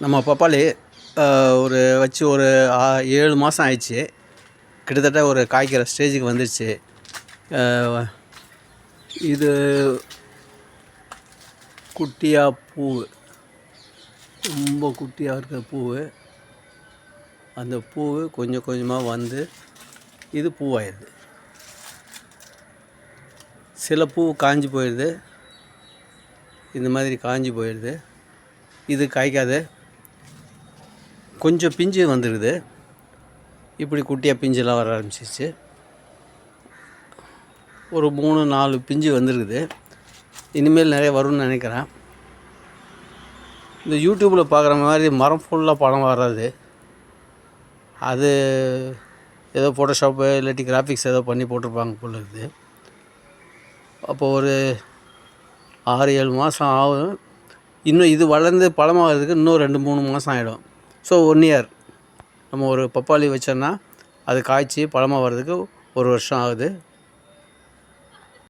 நம்ம பப்பாளி ஒரு வச்சு ஒரு ஆ- ஏழு மாதம் ஆயிடுச்சு. கிட்டத்தட்ட ஒரு காய்க்கிற ஸ்டேஜுக்கு வந்துடுச்சு இது குட்டியாக பூ ரொம்ப குட்டியாக இருக்கிற பூ அந்த பூ கொஞ்சம் கொஞ்சமாக வந்து இது பூவாயிடுது. சில பூ காஞ்சி போயிடுது. இந்த மாதிரி காஞ்சி போயிடுது. இது காய்க்காது. கொஞ்சம் பிஞ்சு வந்துடுது இப்படி குட்டியாக பிஞ்செல்லாம் வர ஆரம்பிச்சிச்சு ஒரு மூணு நாலு பிஞ்சு வந்துருக்குது. இனிமேல் நிறைய வரும்னு நினைக்கிறேன். இந்த யூடியூப்பில் பார்க்குற மாதிரி மரம் ஃபுல்லாக பழம் வராது அது ஏதோ ஃபோட்டோஷாப்பு இல்லாட்டி கிராஃபிக்ஸ் ஏதோ பண்ணி போட்டிருப்பாங்க போல இருக்குது. அப்போ ஒரு ஆறு ஏழு மாதம் ஆகும். இன்னும் இது வளர்ந்து பழமாகிறதுக்கு இன்னும் ரெண்டு மூணு மாதம் ஆகிடும் ஸோ ஒன் இயர் நம்ம ஒரு பப்பாளி வச்சோன்னா அது காய்ச்சி பழமாக வர்றதுக்கு ஒரு வருஷம் ஆகுது.